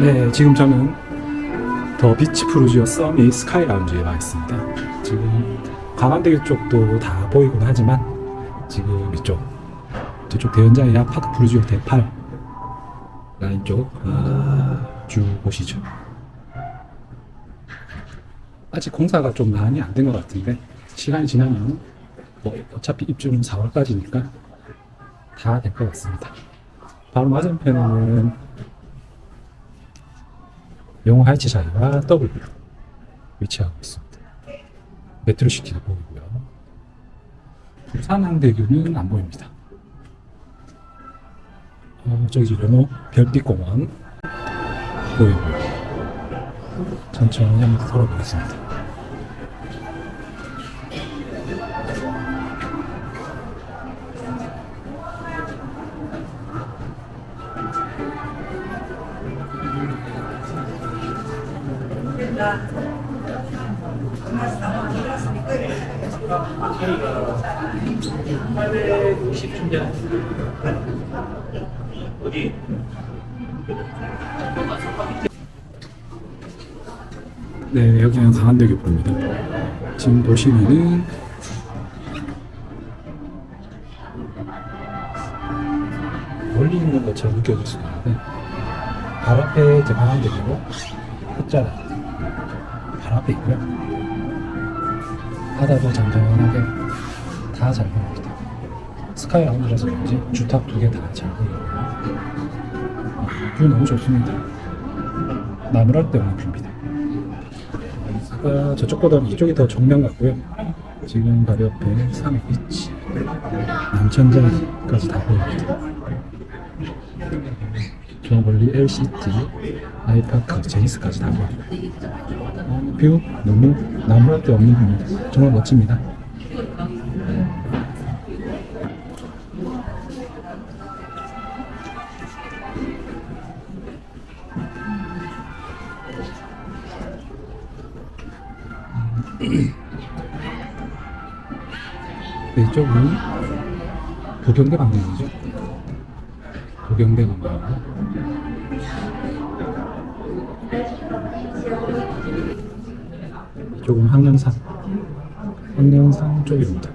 네, 지금 저는 더 비치 프루지오 서밋 스카이 라운지에 와 있습니다. 지금 강남대교 쪽도 다 보이곤 하지만 지금 이쪽 저쪽 대연자이야 파크 프루지오 대8 라인 쪽 어, 쭉 보시죠. 아직 공사가 좀 많이 안 된 것 같은데 시간이 지나면 뭐 어차피 입주는 4월까지니까 다 될 것 같습니다. 바로 맞은편에는 영어 하이츠자이와 W 위치하고 있습니다. 메트로시티도 보이고요. 부산항대교는 안 보입니다. 어, 저기 레노 별빛공원 보이고요. 천천히 한번 걸어보겠습니다. 네, 여기는 강한대교 보입니다. 지금 보시면은 멀리 있는 것처럼 느껴질 수 있는데 바로 앞에 강한대교고 끝자락 바로 앞에 있고요. 바다도 잔잔하게 다 잘 보입니다. 스카이 라운지라서 그런지 주탑 두 개 다 잘 보이고요. 뷰 너무 좋습니다. 나무랄 데 없는 뷰입니다. 어, 저쪽보다는 이쪽이 더 정면 같고요. 지금 바로 옆에 상해 비치, 남천장까지 다 보입니다. 저 멀리 LCT, 아이파크, 제니스까지 다 보입니다. 어, 뷰 너무 나무랄 데 없는 뷰입니다. 정말 멋집니다. 네, 이쪽은 도경대 방향이죠. 도경대 방향. 이쪽은 황령산. 황령산 쪽입니다.